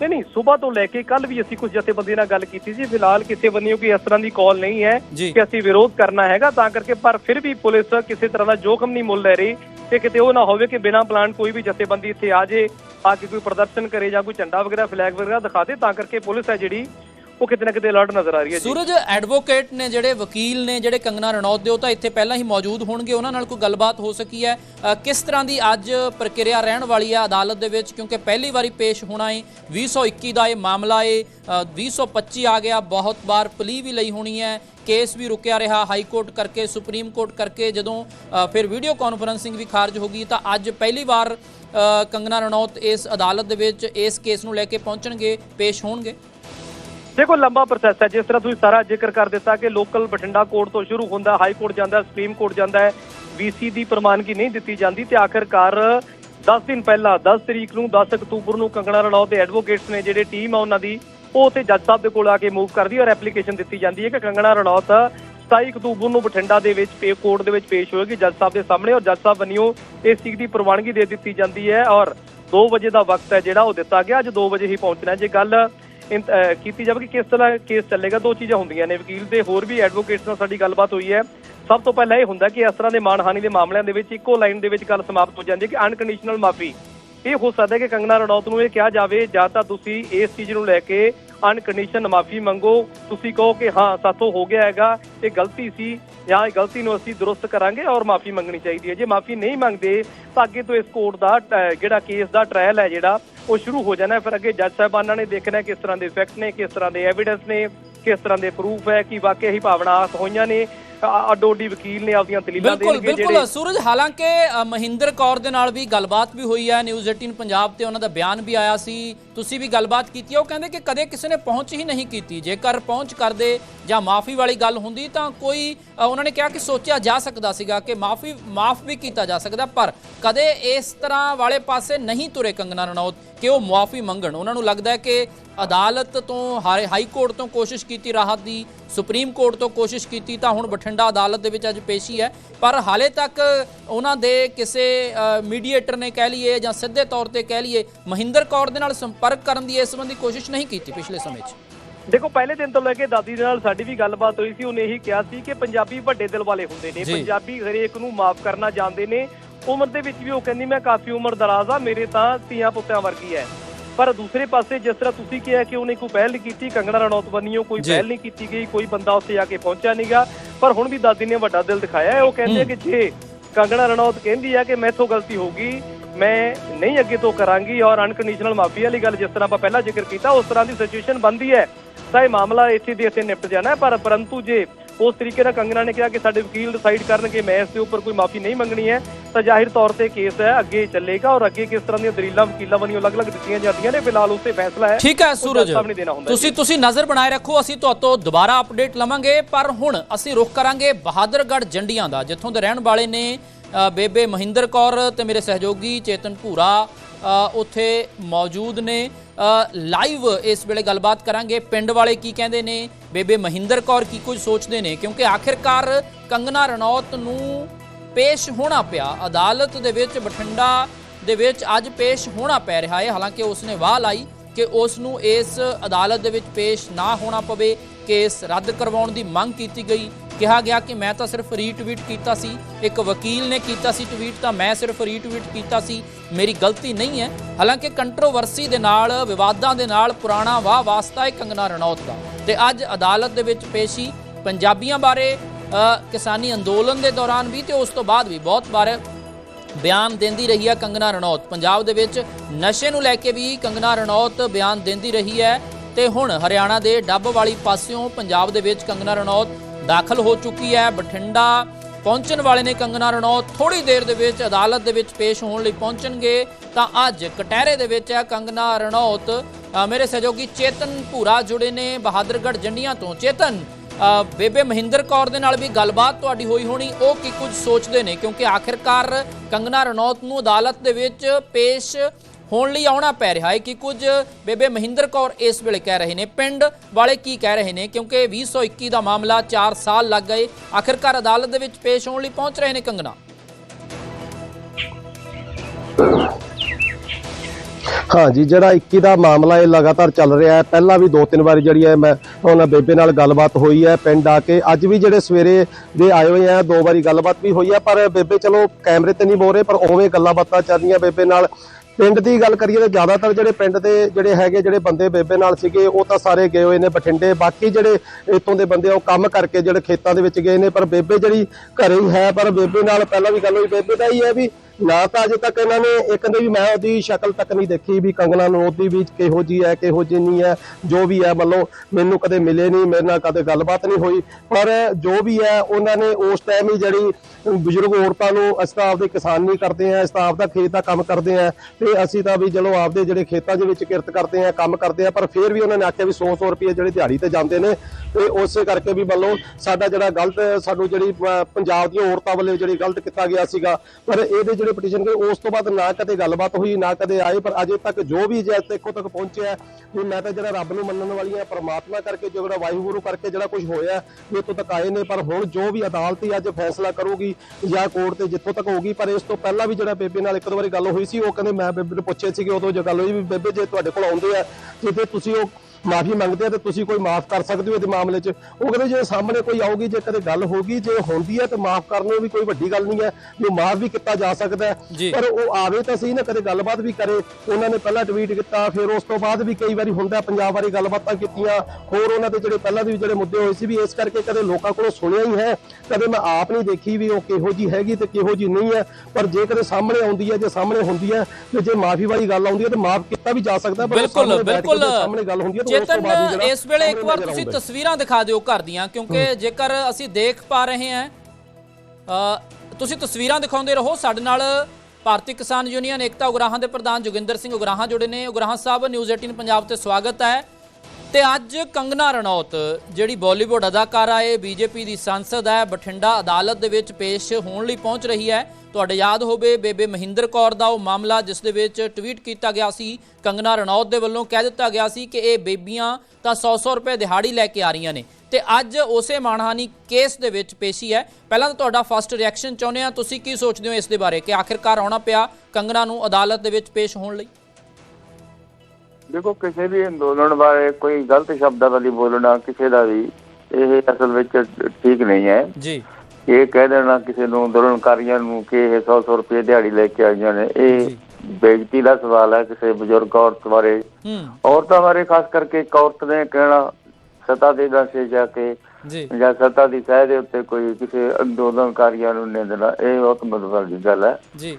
Speaker 2: ਨਹੀਂ ਨਹੀਂ ਸਵੇਰ ਤੋਂ ਲੈ ਕੇ ਕੱਲ ਵੀ ਅਸੀਂ ਕੁਝ ਜਥੇਬੰਦੀਆਂ ਨਾਲ ਗੱਲ ਕੀਤੀ ਸੀ ਫਿਲਹਾਲ ਕਿਸੇ ਬੰਨਿਓ ਕੋਈ ਇਸ ਤਰ੍ਹਾਂ ਦੀ ਕਾਲ ਨਹੀਂ ਹੈ। ਕਿ ਅਸੀਂ ਵਿਰੋਧ ਕਰਨਾ ਹੈਗਾ ਤਾਂ ਕਰਕੇ ਪਰ ਫਿਰ ਵੀ ਪੁਲਿਸ ਕਿਸੇ ਤਰ੍ਹਾਂ ਦਾ ਜੋਖਮ ਨਹੀਂ ਮੁੱਲ ਲੈ ਰਹੀ ਕਿ ਕਿਤੇ ਉਹ ਨਾ ਹੋਵੇ ਕਿ ਬਿਨਾਂ ਪਲਾਨ ਕੋਈ ਵੀ ਜਥੇਬੰਦੀ ਇੱਥੇ ਆ ਜੇ ਆ ਕੇ ਕੋਈ ਪ੍ਰਦਰਸ਼ਨ ਕਰੇ ਜਾਂ ਕੋਈ ਝੰਡਾ ਵਗੈਰਾ ਫਲੈਗ ਵਗੈਰਾ ਦਿਖਾ ਦੇ ਤਾਂ ਕਰਕੇ ਪੁਲਿਸ ਹੈ ਜਿਹੜੀ ਉਹ ਕਿਤੇ ਨਾ ਕਿਤੇ ਅਲਰਟ ਨਜ਼ਰ ਆ ਰਹੀ ਹੈ
Speaker 1: ਸੂਰਜ ਐਡਵੋਕੇਟ ਨੇ ਜਿਹੜੇ ਵਕੀਲ ਨੇ ਜਿਹੜੇ ਕੰਗਨਾ ਰਣੌਤ ਦੇ ਉਹ ਤਾਂ ਇੱਥੇ ਪਹਿਲਾਂ ਹੀ ਮੌਜੂਦ ਹੋਣਗੇ। ਉਹਨਾਂ ਨਾਲ ਕੋਈ ਗੱਲਬਾਤ ਹੋ ਸਕੀ ਹੈ। ਕਿਸ ਤਰ੍ਹਾਂ ਦੀ ਅੱਜ ਪ੍ਰਕਿਰਿਆ ਰਹਿਣ ਵਾਲੀ ਹੈ ਅਦਾਲਤ ਦੇ ਵਿੱਚ? ਕਿਉਂਕਿ ਪਹਿਲੀ ਵਾਰੀ ਪੇਸ਼ ਹੋਣਾ ਹੈ 2021 ਦਾ ਇਹ ਮਾਮਲਾ ਹੈ ਅ, 2025 ਆ ਗਿਆ। ਬਹੁਤ ਵਾਰ ਪਲੀ ਵੀ ਲਈ ਹੋਣੀ ਹੈ। ਕੇਸ ਵੀ ਰੁਕਿਆ ਰਿਹਾ। ਹਾਈ ਕੋਰਟ ਕਰਕੇ ਸੁਪਰੀਮ ਕੋਰਟ ਕਰਕੇ ਜਦੋਂ ਫਿਰ ਵੀਡੀਓ ਕਾਨਫਰੰਸਿੰਗ ਵੀ ਖਾਰਜ ਹੋ ਗਈ। ਤਾਂ ਅੱਜ ਪਹਿਲੀ ਵਾਰ ਅ, ਕੰਗਨਾ ਰਣੌਤ ਇਸ ਅਦਾਲਤ ਦੇ ਵਿੱਚ ਇਸ ਕੇਸ ਨੂੰ ਲੈ ਕੇ ਪਹੁੰਚਣਗੇ ਪੇਸ਼ ਹੋਣਗੇ।
Speaker 2: ਦੇਖੋ, ਲੰਬਾ ਪ੍ਰੋਸੈਸ ਹੈ। ਜਿਸ ਤਰ੍ਹਾਂ ਤੁਸੀਂ ਸਾਰਾ ਜ਼ਿਕਰ ਕਰ ਦਿੱਤਾ ਕਿ ਲੋਕਲ ਬਠਿੰਡਾ ਕੋਰਟ ਤੋਂ ਸ਼ੁਰੂ ਹੁੰਦਾ ਹਾਈ ਕੋਰਟ ਜਾਂਦਾ ਸੁਪਰੀਮ ਕੋਰਟ ਜਾਂਦਾ ਹੈ ਵੀਸੀ ਦੀ ਪ੍ਰਮਾਨਗੀ ਨਹੀਂ ਦਿੱਤੀ ਜਾਂਦੀ ਤੇ ਆਖਰਕਾਰ 10 ਦਿਨ ਪਹਿਲਾਂ 10 ਤਰੀਕ ਨੂੰ 10 ਅਕਤੂਬਰ ਨੂੰ ਕੰਗਣਾ ਰਣੌਤ ਦੇ ਐਡਵੋਕੇਟਸ ਨੇ ਜਿਹੜੇ ਟੀਮ ਆ ਉਹਨਾਂ ਦੀ, ਉਹ ਤੇ ਜੱਜ ਸਾਹਿਬ ਦੇ ਕੋਲ ਆ ਕੇ ਮੂਵ ਕਰਦੀ ਔਰ ਐਪਲੀਕੇਸ਼ਨ ਦਿੱਤੀ ਜਾਂਦੀ ਹੈ ਕਿ ਕੰਗਣਾ ਰਣੌਤ 27 ਅਕਤੂਬਰ ਨੂੰ ਬਠਿੰਡਾ ਦੇ ਵਿੱਚ ਪੇ ਕੋਰਟ ਦੇ ਵਿੱਚ ਪੇਸ਼ ਹੋਏਗੀ, ਜੱਜ ਸਾਹਿਬ ਦੇ ਸਾਹਮਣੇ ਔਰ ਜੱਜ ਸਾਹਿਬ ਵੱਲੋਂ ਇਸ ਚੀਜ਼ ਦੀ ਪ੍ਰਵਾਨਗੀ ਦੇ ਦਿੱਤੀ ਜਾਂਦੀ ਹੈ ਔਰ 2 ਵਜੇ ਦਾ ਵਕਤ ਹੈ ਜਿਹੜਾ ਉਹ ਦਿੱਤਾ ਗਿਆ। ਅੱਜ 2 ਵਜੇ ਹੀ ਪਹੁੰਚਣਾ ਜੇ ਗੱਲ ਕੀਤੀ ਜਾਵੇ ਕਿ ਕਿਸ ਤਰ੍ਹਾਂ ਕੇਸ ਚੱਲੇਗਾ, ਦੋ ਚੀਜ਼ਾਂ ਹੁੰਦੀਆਂ ਨੇ, ਵਕੀਲ ਦੇ ਹੋਰ ਵੀ ਐਡਵੋਕੇਟਸ ਨਾਲ ਸਾਡੀ ਗੱਲਬਾਤ ਹੋਈ ਹੈ। ਸਭ ਤੋਂ ਪਹਿਲਾਂ ਇਹ ਹੁੰਦਾ ਕਿ ਇਸ ਤਰ੍ਹਾਂ ਦੇ ਮਾਨਹਾਨੀ ਦੇ ਮਾਮਲਿਆਂ ਦੇ ਵਿੱਚ ਇੱਕੋ ਲਾਈਨ ਦੇ ਵਿੱਚ ਗੱਲ ਸਮਾਪਤ ਹੋ ਜਾਂਦੀ ਹੈ ਕਿ ਅਨਕੰਡੀਸ਼ਨਲ ਮਾਫੀ। ਇਹ ਹੋ ਸਕਦਾ ਹੈ ਕਿ ਕੰਗਨਾ ਰਣੌਤ ਨੂੰ ਇਹ ਕਿਹਾ ਜਾਵੇ, ਜਾਂ ਤਾਂ ਤੁਸੀਂ ਇਸ ਚੀਜ਼ ਨੂੰ ਲੈ ਕੇ ਅਨਕੰਡੀਸ਼ਨ ਮਾਫੀ ਮੰਗੋ। ਤੁਸੀਂ ਕਹੋ ਕਿ ਹਾਂ, ਸਾਥੋਂ ਹੋ ਗਿਆ ਹੈਗਾ, ਇਹ ਗਲਤੀ ਸੀ, ਜਾਂ ਇਹ ਗਲਤੀ ਨੂੰ ਅਸੀਂ ਦਰੁਸਤ ਕਰਾਂਗੇ ਔਰ ਮਾਫੀ ਮੰਗਣੀ ਚਾਹੀਦੀ ਹੈ। ਜੇ ਮਾਫੀ ਨਹੀਂ ਮੰਗਦੇ, ਤਾਂ ਅੱਗੇ ਤੋਂ ਇਸ ਕੋਰਟ ਦਾ ਜਿਹੜਾ ਕੇਸ ਦਾ ਟ੍ਰਾਇਲ ਹੈ ਜਿਹੜਾ ਉਹ ਸ਼ੁਰੂ ਹੋ ਜਾਣਾ ਫਿਰ ਅੱਗੇ ਜੱਜ ਸਾਹਿਬਾਨਾਂ ਨੇ ਦੇਖਣਾ ਕਿਸ ਤਰ੍ਹਾਂ ਦੇ ਫੈਕਟ ਨੇ, ਕਿਸ ਤਰ੍ਹਾਂ ਦੇ ਐਵੀਡੈਂਸ ਨੇ, ਕਿਸ ਤਰ੍ਹਾਂ ਦੇ ਪ੍ਰੂਫ ਹੈ ਕਿ ਵਾਕਿਆ ਹੀ ਭਾਵਨਾ ਹੋਈਆਂ ਨੇ। ਅ- ਅੱਡੋ ਅੱਡੀ ਵਕੀਲ ਨੇ ਆਪਦੀਆਂ ਦਲੀਲਾਂ ਦੇਣਗੇ
Speaker 1: ਬਿਲਕੁਲ। ਸੂਰਜ ਹਾਲਾਂਕਿ ਮਹਿੰਦਰ ਕੌਰ ਦੇ ਨਾਲ ਵੀ ਗੱਲਬਾਤ ਵੀ ਹੋਈ ਹੈ। ਨਿਊਜ਼ 18 ਪੰਜਾਬ ਤੇ ਉਹਨਾਂ ਦਾ ਬਿਆਨ ਵੀ ਆਇਆ ਸੀ। ਤੁਸੀਂ ਵੀ ਗੱਲਬਾਤ ਕੀਤੀ ਉਹ ਕਹਿੰਦੇ ਕਿ ਕਦੇ ਕਿਸੇ ਨੇ ਪਹੁੰਚ ਹੀ ਨਹੀਂ ਕੀਤੀ। ਜੇਕਰ ਪਹੁੰਚ ਕਰਦੇ ਜਾਂ ਮਾਫੀ ਵਾਲੀ ਗੱਲ ਹੁੰਦੀ ਤਾਂ ਕੋਈ ਉਹਨਾਂ ਨੇ ਕਿਹਾ ਕਿ ਸੋਚਿਆ ਜਾ ਸਕਦਾ ਸੀਗਾ ਕਿ ਮਾਫੀ ਮਾਫ ਵੀ ਕੀਤਾ ਜਾ ਸਕਦਾ ਪਰ ਕਦੇ ਇਸ ਤਰ੍ਹਾਂ ਵਾਲੇ ਪਾਸੇ ਨਹੀਂ ਤੁਰੇ ਕੰਗਨਾ ਰਣੌਤ ਕਿ ਉਹ ਮੁਆਫੀ ਮੰਗਣ। ਉਹਨਾਂ ਨੂੰ ਲੱਗਦਾ ਹੈ ਕਿ ਅਦਾਲਤ ਤੋਂ ਹਾਈ ਕੋਰਟ ਤੋਂ ਕੋਸ਼ਿਸ਼ ਕੀਤੀ ਰਾਹਤ ਦੀ। ਸੁਪਰੀਮ ਕੋਰਟ ਤੋਂ ਕੋਸ਼ਿਸ਼ ਕੀਤੀ ਤਾਂ ਹੁਣ ਬਠਿੰਡਾ ਅਦਾਲਤ ਦੇ ਵਿੱਚ ਅੱਜ ਪੇਸ਼ੀ ਹੈ। ਪਰ ਹਾਲੇ ਤੱਕ ਉਹਨਾਂ ਦੇ ਕਿਸੇ ਮੀਡੀਏਟਰ ਨੇ ਕਹਿ ਲਈਏ ਜਾਂ ਸਿੱਧੇ ਤੌਰ ਤੇ ਕਹਿ ਲਈਏ ਮਹਿੰਦਰ ਕੌਰ ਦੇ ਨਾਲ ਸੰਪਰਕ ਕਰਨ ਦੀ ਇਸ ਸੰਬੰਧੀ ਕੋਸ਼ਿਸ਼ ਨਹੀਂ ਕੀਤੀ ਪਿਛਲੇ ਸਮੇਂ 'ਚ।
Speaker 2: ਦੇਖੋ ਪਹਿਲੇ ਦਿਨ ਤੋਂ ਲੈ ਕੇ ਦਾਦੀ ਦੇ ਨਾਲ ਸਾਡੀ ਵੀ ਗੱਲਬਾਤ ਹੋਈ ਸੀ ਉਹਨੇ ਇਹੀ ਕਿਹਾ ਸੀ ਕਿ ਪੰਜਾਬੀ ਵੱਡੇ ਦਿਲ ਵਾਲੇ ਹੁੰਦੇ ਨੇ। ਪੰਜਾਬੀ ਹਰੇਕ ਨੂੰ ਮਾਫ ਕਰਨਾ ਜਾਣਦੇ ਨੇ। ਉਮਰ ਦੇ ਵਿੱਚ ਵੀ ਉਹ ਕਹਿੰਦੀ ਮੈਂ ਕਾਫੀ ਉਮਰ ਦਰਾਜ਼ ਆ ਮੇਰੇ ਤਾਂ ਧੀਆਂ ਪੁੱਤਿਆਂ ਵਰਗੀ ਹੈ। ਪਰ ਦੂਸਰੇ ਪਾਸੇ ਜਿਸ ਤਰ੍ਹਾਂ ਤੁਸੀਂ ਕਿਹਾ ਕਿ ਉਹਨੇ ਕੋਈ ਪਹਿਲ ਨਹੀਂ ਕੀਤੀ ਕੰਗਣਾ ਰਣੌਤ ਬੰਨੀਓ ਕੋਈ। ਪਹਿਲ ਨਹੀਂ ਕੀਤੀ ਗਈ ਕੋਈ ਬੰਦਾ ਉੱਥੇ ਜਾ ਕੇ ਪਹੁੰਚਿਆ ਨਹੀਂਗਾ ਪਰ ਹੁਣ ਵੀ ਦਾਦੀ ਨੇ ਵੱਡਾ ਦਿਲ ਦਿਖਾਇਆ ਹੈ। ਉਹ ਕਹਿੰਦੇ ਕਿ ਜੇ ਕੰਗਣਾ ਰਣੌਤ ਕਹਿੰਦੀ ਆ ਕਿ ਮੈਥੋਂ ਗਲਤੀ ਹੋ ਗਈ ਮੈਂ ਨਹੀਂ ਅੱਗੇ ਤੋਂ ਕਰਾਂਗੀ ਔਰ ਅਨਕੰਡੀਸ਼ਨਲ ਮਾਫੀ ਵਾਲੀ ਗੱਲ ਜਿਸ ਤਰ੍ਹਾਂ ਆਪਾਂ ਪਹਿਲਾਂ ਜ਼ਿਕਰ ਕੀਤਾ ਉਸ ਤਰ੍ਹਾਂ ਦੀ ਸਿਚੁਏਸ਼ਨ ਬਣਦੀ ਹੈ। ਤਾਂ ਇਹ ਮਾਮਲਾ ਇੱਥੇ ਦੇ ਇੱਥੇ ਨਿਪਟ ਜਾਣਾ ਪਰ ਪਰੰਤੂ ਜੇ ਉਸ ਤਰੀਕੇ ਨਾਲ ਕੰਗਣਾ ਨੇ ਕਿਹਾ ਕਿ ਸਾਡੇ ਵਕੀਲ ਡਿਸਾਈਡ ਕਰਨਗੇ ਮੈਂ ਇਸ ਦੇ ਉੱਪਰ ਕੋਈ ਮਾਫੀ ਨਹੀਂ ਮੰਗਣੀ ਹੈ। ਤਾਂ ਜ਼ਾਹਿਰ ਤੌਰ ਤੇ ਕੇਸ ਹੈ ਅੱਗੇ ਚੱਲੇਗਾ ਔਰ ਅੱਗੇ ਕਿਸ ਤਰ੍ਹਾਂ ਦੀਆਂ ਦਲੀਲਾਂ ਵਕੀਲਾਂ ਵੱਲੋਂ ਅਲੱਗ-ਅਲੱਗ ਦਿੱਤੀਆਂ ਜਾਂਦੀਆਂ ਨੇ ਫਿਲਹਾਲ ਉਸ ਤੇ ਫੈਸਲਾ ਹੈ।
Speaker 1: ਠੀਕ ਹੈ ਸੂਰਜ ਤੁਸੀਂ ਤੁਸੀਂ ਨਜ਼ਰ ਬਣਾਏ ਰੱਖੋ ਅਸੀਂ ਤੁਹਾਤੋਂ ਦੁਬਾਰਾ ਅਪਡੇਟ ਲਵਾਂਗੇ ਪਰ ਹੁਣ ਅਸੀਂ ਰੁਖ ਕਰਾਂਗੇ ਬਹਾਦਰਗੜ੍ਹ ਜੰਡੀਆਂ ਦਾ ਜਿੱਥੋਂ ਦੇ ਰਹਿਣ ਵਾਲੇ ਨੇ ਬੇਬੇ ਮਹਿੰਦਰ ਕੌਰ ਤੇ ਮੇਰੇ ਸਹਿਯੋਗੀ ਚੇਤਨ ਭੂਰਾ ਉੱਥੇ ਮੌਜੂਦ ਨੇ। ਲਾਈਵ ਇਸ ਵੇਲੇ ਗੱਲਬਾਤ ਕਰਾਂਗੇ। ਪਿੰਡ ਵਾਲੇ ਕੀ ਕਹਿੰਦੇ ਨੇ? ਬੇਬੇ ਮਹਿੰਦਰ ਕੌਰ ਕੀ ਕੁਝ ਸੋਚਦੇ ਨੇ? ਕਿਉਂਕਿ ਆਖਿਰਕਾਰ ਕੰਗਨਾ ਰਣੌਤ ਨੂੰ ਪੇਸ਼ ਹੋਣਾ ਪਿਆ। ਅਦਾਲਤ ਦੇ ਵਿੱਚ, ਬਠਿੰਡਾ ਦੇ ਵਿੱਚ ਅੱਜ ਪੇਸ਼ ਹੋਣਾ ਪੈ ਰਿਹਾ ਹੈ। ਹਾਲਾਂਕਿ ਉਸਨੇ ਵਾਹ ਲਾਈ ਕਿ ਉਸ ਨੂੰ ਇਸ ਅਦਾਲਤ ਦੇ ਵਿੱਚ ਪੇਸ਼ ਨਾ ਹੋਣਾ ਪਵੇ। ਕੇਸ ਰੱਦ ਕਰਵਾਉਣ ਦੀ ਮੰਗ ਕੀਤੀ ਗਈ। ਕਿਹਾ ਗਿਆ ਕਿ ਮੈਂ ਤਾਂ ਸਿਰਫ ਰੀਟਵੀਟ ਕੀਤਾ ਸੀ। ਇੱਕ ਵਕੀਲ ਨੇ ਕੀਤਾ ਸੀ ਟਵੀਟ ਤਾਂ ਮੈਂ ਸਿਰਫ ਰੀਟਵੀਟ ਕੀਤਾ ਸੀ। ਮੇਰੀ ਗਲਤੀ ਨਹੀਂ ਹੈ। ਹਾਲਾਂਕਿ ਕੰਟਰੋਵਰਸੀ ਦੇ ਨਾਲ, ਵਿਵਾਦਾਂ ਦੇ ਨਾਲ ਪੁਰਾਣਾ ਵਾਹ ਵਾਸਤਾ ਹੈ ਕੰਗਨਾ ਰਣੌਤ ਦਾ। ਤੇ ਅੱਜ ਅਦਾਲਤ ਦੇ ਵਿੱਚ ਪੇਸ਼ੀ ਪੰਜਾਬੀਆਂ ਬਾਰੇ ਕਿਸਾਨੀ ਅੰਦੋਲਨ ਦੇ ਦੌਰਾਨ ਵੀ ਤੇ ਉਸ ਤੋਂ ਬਾਅਦ ਵੀ ਬਹੁਤ ਵਾਰ ਬਿਆਨ ਦਿੰਦੀ ਰਹੀ ਹੈ ਕੰਗਨਾ ਰਣੌਤ। ਪੰਜਾਬ ਦੇ ਵਿੱਚ ਨਸ਼ੇ ਨੂੰ ਲੈ ਕੇ ਵੀ ਕੰਗਨਾ ਰਣੌਤ ਬਿਆਨ ਦਿੰਦੀ ਰਹੀ ਹੈ। ਤੇ ਹੁਣ ਹਰਿਆਣਾ ਦੇ ਡੱਬ ਵਾਲੀ ਪਾਸਿਓਂ ਪੰਜਾਬ ਦੇ ਵਿੱਚ ਕੰਗਨਾ ਰਣੌਤ ਦਾਖਲ ਹੋ ਚੁੱਕੀ ਹੈ। ਬਠਿੰਡਾ ਪਹੁੰਚਣ ਵਾਲੇ ਨੇ ਕੰਗਨਾ ਰਣੌਤ ਥੋੜੀ ਦੇਰ ਦੇ ਵਿੱਚ ਅਦਾਲਤ ਦੇ ਵਿੱਚ ਪੇਸ਼ ਹੋਣ ਲਈ ਪਹੁੰਚਣਗੇ। ਤਾਂ ਅੱਜ ਕਟਹਿਰੇ ਦੇ ਵਿੱਚ ਹੈ ਕੰਗਨਾ ਰਣੌਤ ਮੇਰੇ ਸਹਿਯੋਗੀ ਚੇਤਨ ਭੂਰਾ ਜੁੜੇ ਨੇ ਬਹਾਦਰਗੜ੍ਹ ਜੰਡੀਆਂ ਤੋਂ। ਚੇਤਨ ਬੇਬੇ ਮਹਿੰਦਰ ਕੌਰ ਦੇ ਨਾਲ ਵੀ ਗੱਲਬਾਤ ਤੁਹਾਡੀ ਹੋਈ ਹੋਣੀ, ਉਹ ਕੀ ਕੁਝ ਸੋਚਦੇ ਨੇ? ਕਿਉਂਕਿ ਆਖਿਰਕਾਰ ਕੰਗਨਾ ਰਣੌਤ ਨੂੰ ਅਦਾਲਤ ਦੇ ਵਿੱਚ ਪੇਸ਼ ਹੋਣ ਲਈ ਆਉਣਾ ਪੈ ਰਿਹਾ ਹੈ ਕਿ ਕੁਝ ਬੇਬੇ ਮਹਿੰਦਰ ਕੌਰ ਇਸ ਵੇਲੇ ਕਹਿ ਰਹੇ ਨੇ, ਪਿੰਡ ਵਾਲੇ ਕੀ ਕਹਿ ਰਹੇ ਨੇ, ਕਿਉਂਕਿ 2021 ਦਾ ਮਾਮਲਾ 4 ਸਾਲ ਲੱਗ ਗਏ, ਆਖਿਰਕਾਰ ਅਦਾਲਤ ਦੇ ਵਿੱਚ ਪੇਸ਼ ਹੋਣ ਲਈ ਪਹੁੰਚ ਰਹੇ ਨੇ ਕੰਗਨਾ
Speaker 3: ਹਾਂਜੀ, ਜਿਹੜਾ 21 ਦਾ ਮਾਮਲਾ ਇਹ ਲਗਾਤਾਰ ਚੱਲ ਰਿਹਾ ਹੈ, ਪਹਿਲਾਂ ਵੀ ਦੋ ਤਿੰਨ ਵਾਰੀ ਜਿਹੜੀ ਹੈ ਮੈਂ ਉਹਨਾਂ ਬੇਬੇ ਨਾਲ ਗੱਲਬਾਤ ਹੋਈ ਹੈ ਪਿੰਡ ਆ ਕੇ, ਅੱਜ ਵੀ ਜਿਹੜੇ ਸਵੇਰੇ ਦੇ ਆਏ ਹੋਏ ਆ, ਦੋ ਵਾਰੀ ਗੱਲਬਾਤ ਵੀ ਹੋਈ ਹੈ, ਪਰ ਬੇਬੇ ਚਲੋ ਕੈਮਰੇ ਤੇ ਨਹੀਂ ਬੋਲ ਰਹੇ, ਪਰ ਉਵੇਂ ਗੱਲਾਂ ਬਾਤਾਂ ਚੱਲ ਰਹੀਆਂ ਬੇਬੇ ਨਾਲ। ਪਿੰਡ ਦੀ ਗੱਲ ਕਰੀਏ ਤਾਂ ਜ਼ਿਆਦਾਤਰ ਜਿਹੜੇ ਪਿੰਡ ਦੇ ਜਿਹੜੇ ਹੈਗੇ, ਜਿਹੜੇ ਬੰਦੇ ਬੇਬੇ ਨਾਲ ਸੀਗੇ, ਉਹ ਤਾਂ ਸਾਰੇ ਗਏ ਹੋਏ ਨੇ ਬਠਿੰਡੇ। ਬਾਕੀ ਜਿਹੜੇ ਇੱਥੋਂ ਦੇ ਬੰਦੇ ਉਹ ਕੰਮ ਕਰਕੇ ਜਿਹੜੇ ਖੇਤਾਂ ਦੇ ਵਿੱਚ ਗਏ ਨੇ, ਪਰ ਬੇਬੇ ਜਿਹੜੀ ਘਰੇ ਹੀ ਹੈ, ਪਰ ਬੇਬੇ ਨਾਲ ਪਹਿਲਾਂ ਵੀ ਗੱਲ ਹੋਈ, ਬੇਬੇ ਦਾ ਹੀ ਹੈ ਵੀ ਨਾ ਤਾਂ ਅਜੇ ਤੱਕ ਇਹਨਾਂ ਨੇ ਇਹ ਕਹਿੰਦੇ ਵੀ ਮੈਂ ਉਹਦੀ ਸ਼ਕਲ ਤੱਕ ਨਹੀਂ ਦੇਖੀ ਵੀ ਕੰਗਨਾ ਨੂੰ ਉਹਦੀ ਵੀ ਕਿਹੋ ਜੀ ਹੈ, ਕਿਹੋ ਜੀ ਨਹੀਂ ਹੈ, ਜੋ ਵੀ ਹੈ ਮਤਲਬ ਮੈਨੂੰ ਕਦੇ ਮਿਲੇ ਨਹੀਂ, ਮੇਰੇ ਨਾਲ ਕਦੇ ਗੱਲਬਾਤ ਨਹੀਂ ਹੋਈ। ਪਰ ਜੋ ਵੀ ਹੈ, ਉਹਨਾਂ ਨੇ ਉਸ ਟਾਈਮ ਹੀ ਜਿਹੜੀ ਬਜ਼ੁਰਗ ਔਰਤਾਂ ਨੂੰ ਅਸੀਂ ਤਾਂ ਆਪਦੇ ਕਿਸਾਨੀ ਕਰਦੇ ਆ ਅਸੀਂ ਤਾਂ ਆਪਦਾ ਖੇਤ ਦਾ ਕੰਮ ਕਰਦੇ ਆ ਤੇ ਅਸੀਂ ਤਾਂ ਵੀ ਚਲੋ ਆਪਦੇ ਜਿਹੜੇ ਖੇਤਾਂ ਦੇ ਵਿੱਚ ਕਿਰਤ ਕਰਦੇ ਆ, ਕੰਮ ਕਰਦੇ ਆ, ਪਰ ਫਿਰ ਵੀ ਉਹਨਾਂ ਨੇ ਆਖਿਆ ਵੀ 100 100 ਰੁਪਏ ਜਿਹੜੇ ਦਿਹਾੜੀ ਤੇ ਜਾਂਦੇ ਨੇ ਤੇ ਉਸੇ ਕਰਕੇ ਵੀ ਵੱਲੋਂ ਸਾਡਾ ਜਿਹੜਾ ਗਲਤ ਸਾਨੂੰ ਜਿਹੜੀ ਪੰਜਾਬ ਦੀਆਂ ਔਰਤਾਂ ਵੱਲੋਂ ਜਿਹੜੀ ਗਲਤ ਕੀਤਾ ਗਿਆ ਸੀਗਾ, ਪਰ ਇਹਦੇ ਜਿਹੜੇ ਪਟੀਸ਼ਨ ਗਏ, ਉਸ ਤੋਂ ਬਾਅਦ ਨਾ ਕਦੇ ਗੱਲਬਾਤ ਹੋਈ, ਨਾ ਕਦੇ ਆਏ, ਪਰ ਅਜੇ ਤੱਕ ਜੋ ਵੀ ਜੇ ਇੱਥੋਂ ਤੱਕ ਪਹੁੰਚਿਆ ਵੀ ਮੈਂ ਤਾਂ ਜਿਹੜਾ ਰੱਬ ਨੂੰ ਮੰਨਣ ਵਾਲੀ ਆ ਪਰਮਾਤਮਾ ਕਰਕੇ ਜੋ ਜਿਹੜਾ ਵਾਹਿਗੁਰੂ ਕਰਕੇ ਜਿਹੜਾ ਕੁਝ ਹੋਇਆ, ਵੀ ਇੱਥੋਂ ਤੱਕ ਆਏ ਨੇ, ਪਰ ਹੁਣ ਜੋ ਵੀ ਅਦਾਲਤ ਹੀ ਅੱਜ ਫੈਸਲਾ ਕਰੂਗੀ ਜਾਂ ਕੋਰਟ ਤੇ ਜਿੱਥੋਂ ਤੱਕ ਹੋਊਗੀ, ਪਰ ਇਸ ਤੋਂ ਪਹਿਲਾਂ ਵੀ ਜਿਹੜਾ ਬੇਬੇ ਨਾਲ ਇੱਕ ਦੋ ਵਾਰੀ ਗੱਲ ਹੋਈ ਸੀ, ਉਹ ਕਹਿੰਦੇ ਮੈਂ ਬੇਬੇ ਨੂੰ ਪੁੱਛੇ ਸੀਗੇ ਉਦੋਂ ਜੇ ਗੱਲ ਹੋਈ ਵੀ ਬੇਬੇ ਜੇ ਤੁਹਾਡੇ ਕੋਲ ਆਉਂਦੇ ਆ, ਜਿੱਥੇ ਤੁਸੀਂ ਉਹ ਮਾਫੀ ਮੰਗਦੇ ਆ ਤੇ ਤੁਸੀਂ ਕੋਈ ਮਾਫ ਕਰ ਸਕਦੇ ਹੋ ਇਹਦੇ ਮਾਮਲੇ 'ਚ। ਉਹ ਕਹਿੰਦੇ ਜੇ ਸਾਹਮਣੇ ਕੋਈ ਆਊਗੀ ਜੇ ਕਦੇ ਗੱਲ ਹੋਗੀ ਜੇ ਹੁੰਦੀ ਹੈ ਤੇ ਮਾਫ ਕਰਨੇ ਵੀ ਕੋਈ ਵੱਡੀ ਗੱਲ ਨਹੀਂ ਹੈ ਵੀ ਮਾਫ ਵੀ ਕੀਤਾ ਜਾ ਸਕਦਾ ਹੈ। ਪਰ ਉਹ ਆਵੇ ਤਾਂ ਸਹੀ ਨਾ ਕਦੇ ਗੱਲਬਾਤ ਵੀ ਕਰੇ। ਉਹਨਾਂ ਨੇ ਪਹਿਲਾਂ ਟਵੀਟ ਕੀਤਾ ਫਿਰ ਉਸ ਤੋਂ ਬਾਅਦ ਵੀ ਕਈ ਵਾਰੀ ਹੁੰਦਾ ਪੰਜਾਬ ਬਾਰੇ ਗੱਲਬਾਤਾਂ ਕੀਤੀਆਂ। ਹੋਰ ਉਹਨਾਂ ਦੇ ਜਿਹੜੇ ਪਹਿਲਾਂ ਦੇ ਵੀ ਜਿਹੜੇ ਮੁੱਦੇ ਹੋਏ ਸੀ ਵੀ ਇਸ ਕਰਕੇ ਕਦੇ ਲੋਕਾਂ ਕੋਲੋਂ ਸੁਣਿਆ ਹੀ ਹੈ। ਕਦੇ ਮੈਂ ਆਪ ਨਹੀਂ ਦੇਖੀ ਵੀ ਉਹ ਕਿਹੋ ਜੀ ਹੈਗੀ ਤੇ ਕਿਹੋ ਜੀ ਨਹੀਂ ਹੈ। ਪਰ ਜੇ ਕਦੇ ਸਾਹਮਣੇ ਆਉਂਦੀ ਹੈ ਜੇ ਸਾਹਮਣੇ ਹੁੰਦੀ ਹੈ ਤੇ ਜੇ ਮਾਫੀ ਵਾਲੀ ਗੱਲ ਆਉਂਦੀ ਹੈ ਤੇ ਮਾਫ ਕੀਤਾ ਵੀ ਜਾ ਸਕਦਾ ਪਰ ਉਹ
Speaker 1: ਬਿਲਕੁਲ
Speaker 3: ਸਾਹਮਣੇ ਬੈਠ ਕੇ
Speaker 1: ਬਿਲਕੁਲ।
Speaker 3: ਸਾਹਮਣੇ ਗੱਲ ਹੁੰਦੀ ਹੈ ਤੋਂ
Speaker 1: ਚੇਤਨ ਇਸ ਵੇਲੇ ਇੱਕ ਵਾਰ ਤੁਸੀਂ। ਤਸਵੀਰਾਂ ਦਿਖਾ ਦਿਓ ਘਰ ਦੀਆਂ ਕਿਉਂਕਿ ਜੇਕਰ ਅਸੀਂ ਦੇਖ ਪਾ ਰਹੇ ਹਾਂ ਤੁਸੀਂ ਤਸਵੀਰਾਂ ਦਿਖਾਉਂਦੇ ਰਹੋ। ਸਾਡੇ ਨਾਲ ਭਾਰਤੀ ਕਿਸਾਨ ਯੂਨੀਅਨ ਏਕਤਾ ਉਗਰਾਹਾਂ ਦੇ ਪ੍ਰਧਾਨ ਜੋਗਿੰਦਰ ਸਿੰਘ ਉਗਰਾਹਾਂ ਜੁੜੇ ਨੇ। ਉਗਰਾਹਾਂ ਸਾਹਿਬ ਨਿਊਜ਼ 18 ਪੰਜਾਬ ਤੇ ਸਵਾਗਤ ਹੈ। ਤੇ ਅੱਜ ਕੰਗਨਾ ਰਣੌਤ, ਜਿਹੜੀ ਬਾਲੀਵੁੱਡ ਅਦਾਕਾਰਾ ਹੈ ਬੀਜੇਪੀ ਦੀ ਸੰਸਦ ਹੈ, ਬਠਿੰਡਾ ਅਦਾਲਤ ਦੇ ਵਿੱਚ ਪੇਸ਼ ਹੋਣ ਲਈ ਪਹੁੰਚ ਰਹੀ ਹੈ। ਤੁਹਾਡੇ ਯਾਦ ਹੋਵੇ, ਬੇਬੇ ਮਹਿੰਦਰ ਕੌਰ ਦਾ ਉਹ ਮਾਮਲਾ, ਜਿਸ ਦੇ ਵਿੱਚ ਟਵੀਟ ਕੀਤਾ ਗਿਆ ਸੀ, ਕੰਗਨਾ ਰਣੌਤ ਦੇ ਵੱਲੋਂ ਕਹਿ ਦਿੱਤਾ ਗਿਆ ਸੀ ਕਿ ਇਹ ਬੇਬੀਆਂ ਤਾਂ 100-100 ਰੁਪਏ ਦਿਹਾੜੀ ਲੈ ਕੇ ਆ ਰਹੀਆਂ ਨੇ। ਤੇ ਅੱਜ ਉਸੇ ਮਾਣਹਾਨੀ ਕੇਸ ਦੇ ਵਿੱਚ ਪੇਸ਼ੀ ਹੈ। ਪਹਿਲਾਂ ਤਾਂ ਤੁਹਾਡਾ ਫਸਟ ਰਿਐਕਸ਼ਨ ਚਾਹੁੰਦੇ ਆ ਤੁਸੀਂ ਕੀ ਸੋਚਦੇ ਹੋ ਇਸ ਦੇ ਬਾਰੇ? ਕਿ ਆਖਿਰਕਾਰ ਆਉਣਾ ਪਿਆ ਕੰਗਨਾ ਨੂੰ ਅਦਾਲਤ ਦੇ ਵਿੱਚ ਪੇਸ਼ ਹੋਣ ਲਈ?
Speaker 4: ਦੇਖੋ ਕਿਸੇ ਵੀ ਅੰਦੋਲਨ ਬਾਰੇ ਕੋਈ ਗਲਤ ਸ਼ਬਦਾਂ ਵਾਲੀ ਬੋਲਣਾ ਕਿਸੇ ਦਾ ਵੀ ਇਹ ਅਸਲ ਵਿੱਚ ਠੀਕ ਨਹੀਂ ਹੈ।
Speaker 1: ਜੀ।
Speaker 4: ਇਹ ਕਹਿ ਦੇਣਾ ਕਿਸੇ ਨੂੰ ਅੰਦੋਲਨਕਾਰੀਆਂ ਨੂੰ ਕਿ ਇਹ 100-100 ਰੁਪਏ ਦਿਹਾੜੀ ਲੈ ਕੇ ਆਈਆਂ ਨੇ। ਇਹ। ਬੇਇੱਜ਼ਤੀ ਦਾ ਸਵਾਲ ਹੈ ਕਿਸੇ ਬਜ਼ੁਰਗ ਔਰਤ ਬਾਰੇ। ਔਰਤਾਂ ਬਾਰੇ ਖਾਸ ਕਰਕੇ ਇੱਕ ਔਰਤ ਨੇ ਕਹਿਣਾ ਸਤਾ ਦੇ ਦਾਸੇ ਜਾ ਕੇ
Speaker 1: ਜੀ।
Speaker 4: ਜਾਂ ਸਤਾ ਦੀ ਸਹਿ ਦੇ ਉੱਤੇ ਕੋਈ ਕਿਸੇ ਅੰਦੋਲਨਕਾਰੀਆਂ ਨੂੰ ਨਹੀਂ ਦੇਣਾ ਇਹ ਬਹੁਤ ਵਾਲੀ ਗੱਲ ਹੈ।
Speaker 1: ਜੀ।